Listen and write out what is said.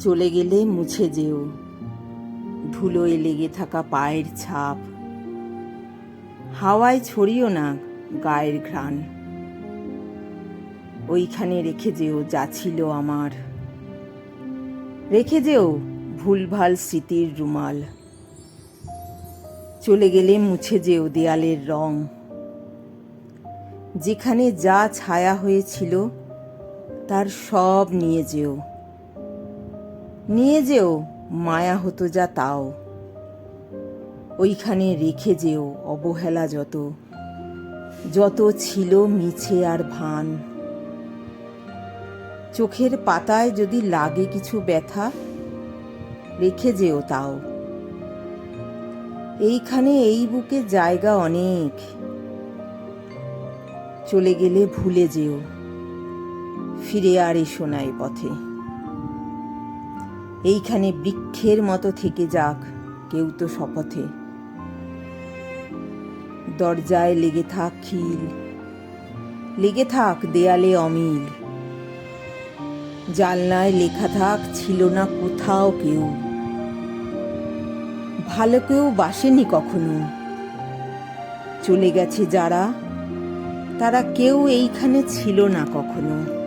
চলে গেলে মুছে যেও। ধুলোয় লেগে থাকা পায়ের ছাপ। হাওয়ায় ছড়িও না গায়ের ঘ্রাণ। ওইখানে রেখে যেও, যা ছিল আমার। রেখে যেও ভুলভাল স্মৃতির রুমাল। চলে গেলে মুছে যেও দেয়ালের রং। যেখানে যা ছায়া হয়েছিল, তার সব নিয়ে যেও। নিয়ে যেও, মায়া হতো যা তাও। ওইখানে রেখে যেও অবহেলা যত যত ছিল মিছে আর ভান। চোখের পাতায় যদি লাগে কিছু ব্যথা, রেখে যেও তাও। এইখানে এই বুকে জায়গা অনেক। চলে গেলে ভুলে যেও, ফিরে আর এসো না পথে। এইখানে বৃক্ষের মতো থেকে যাক, কেউ তো শপথে। দরজায় লেগে থাক খিল, লেগে থাক দেয়ালে অমিল। জালনায় লেখা থাক ছিল না কোথাও কেউ। ভালো কেউ বাসেনি কখনো। চলে গেছে যারা, তারা কেউ এইখানে ছিল না কখনো।